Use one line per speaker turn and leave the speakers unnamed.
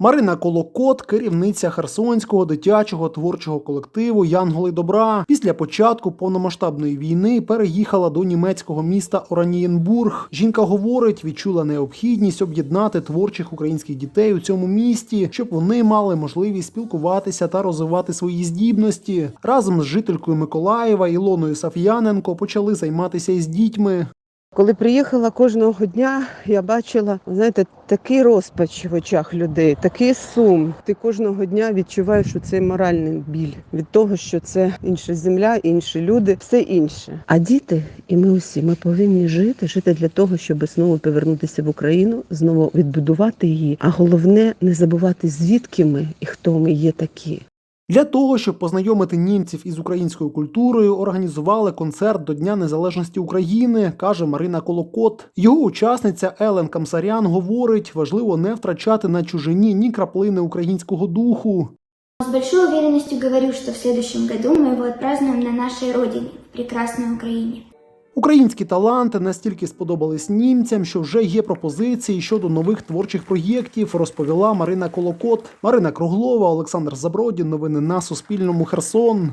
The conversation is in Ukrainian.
Марина Колокот, керівниця Херсонського дитячого творчого колективу Янголи Добра. Після початку повномасштабної війни переїхала до німецького міста Оранієнбург. Жінка говорить, відчула необхідність об'єднати творчих українських дітей у цьому місті, щоб вони мали можливість спілкуватися та розвивати свої здібності. Разом з жителькою Миколаєва Ілоною Саф'яненко почали займатися із дітьми.
Коли приїхала кожного дня, я бачила, знаєте, такий розпач в очах людей, такий сум. Ти кожного дня відчуваєш що це моральний біль від того, що це інша земля, інші люди, все інше. А діти, і ми усі, ми повинні жити, жити для того, щоб знову повернутися в Україну, знову відбудувати її. А головне не забувати звідки ми і хто ми є такі.
Для того, щоб познайомити німців із українською культурою, організували концерт до Дня Незалежності України, каже Марина Колокот. Його учасниця Елен Камсарян говорить, важливо не втрачати на чужині ні краплини українського духу.
С большой уверенностью говорю, что в следующем году мы его отпразднуем на нашей родине, в прекрасной.
Українські таланти настільки сподобались німцям, що вже є пропозиції щодо нових творчих проєктів, розповіла Марина Колокот. Марина Круглова, Олександр Забродін. Новини на Суспільному. Херсон.